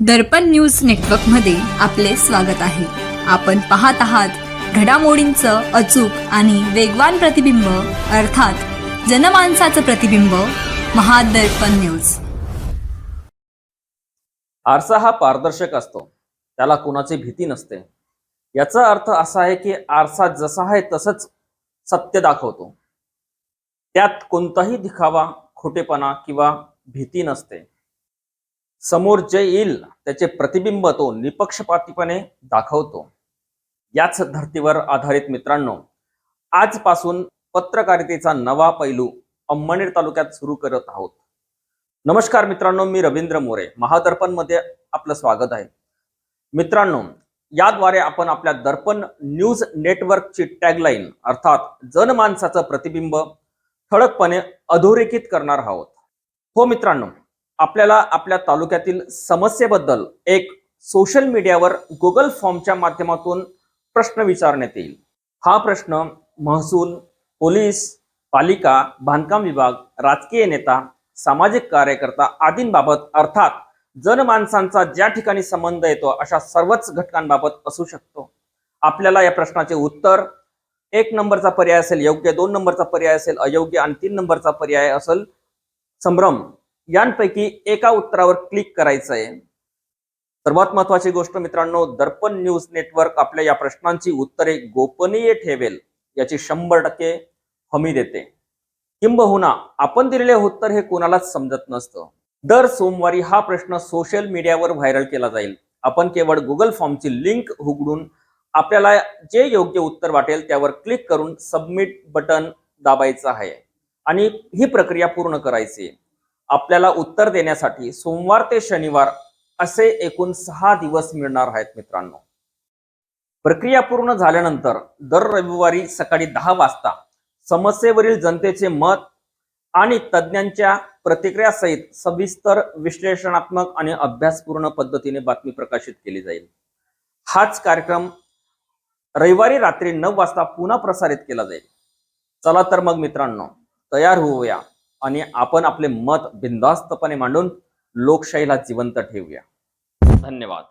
दर्पण news नेटवर्कमध्ये आपले स्वागत आहे. आपण पाहत आहात घडामोडींचं अचूक आणि वेगवान प्रतिबिंब अर्थात जनमानसाचं प्रतिबिंब महादर्पण न्यूज. आरसा हा पारदर्शक असतो. त्याला कोणाची भीती नसते. याचा अर्थ असा आहे की आरसा जसा आहे तसंच सत्य दाखवतो. त्यात कोणताही दिखावा खोटेपणा किंवा भीती नसते. समोर जे येईल त्याचे प्रतिबिंब तो निपक्षपातीपणे दाखवतो. याच धर्तीवर आधारित मित्रांनो आजपासून पत्रकारितेचा नवा पैलू अंमनेर तालुक्यात सुरू करत आहोत. नमस्कार मित्रांनो मी रवींद्र मोरे. महादर्पणमध्ये आपलं स्वागत आहे. मित्रांनो याद्वारे आपण आपल्या दर्पण न्यूज नेटवर्कची टॅगलाईन अर्थात जनमानसाचं प्रतिबिंब ठळकपणे अधोरेखित करणार आहोत. हो मित्रांनो आपल्याला आपल्या तालुक्यातील समस्येबद्दल एक सोशल मीडियावर गुगल फॉर्मच्या माध्यमातून प्रश्न विचारण्यात येईल. हा प्रश्न महसूल पोलीस पालिका बांधकाम विभाग राजकीय नेता सामाजिक कार्यकर्ता आदींबाबत अर्थात जनमानसांचा ज्या ठिकाणी संबंध येतो अशा सर्वच घटकांबाबत असू शकतो. आपल्याला या प्रश्नाचे उत्तर एक नंबरचा पर्याय असेल योग्य दोन नंबरचा पर्याय असेल अयोग्य आणि तीन नंबरचा पर्याय असेल संभ्रम. यांपैकी एका उत्तरावर क्लिक करायचं आहे सर्वात महत्वाची गोष्ट मित्रांनो दर्पण न्यूज नेटवर्क आपल्या या प्रश्नांची उत्तरे गोपनीय ठेवेल याची शंभर टक्के हमी देते. किंबहुना आपण दिलेले उत्तर हे कोणालाच समजत नसतं. दर सोमवारी हा प्रश्न सोशल मीडियावर व्हायरल केला जाईल. आपण केवळ गुगल फॉर्मची लिंक उघडून आपल्याला जे योग्य उत्तर वाटेल त्यावर क्लिक करून सबमिट बटन दाबायचं आहे. आणि ही प्रक्रिया पूर्ण करायची आहे. आपल्याला उत्तर देण्यासाठी सोमवार ते शनिवार असे एकूण सहा दिवस मिळणार आहेत मित्रांनो. प्रक्रिया पूर्ण झाल्यानंतर दर रविवारी सकाळी दहा वाजता समस्येवरील जनतेचे मत आणि तज्ज्ञांच्या प्रतिक्रियासहित सविस्तर विश्लेषणात्मक आणि अभ्यासपूर्ण पद्धतीने बातमी प्रकाशित केली जाईल. हाच कार्यक्रम रविवारी रात्री नऊ वाजता पुन्हा प्रसारित केला जाईल. चला तर मग मित्रांनो तयार होऊया. आणि आपण आपले मत बिंदास्तपणे मांडून लोकशाहीला जिवंत ठेवूया. धन्यवाद.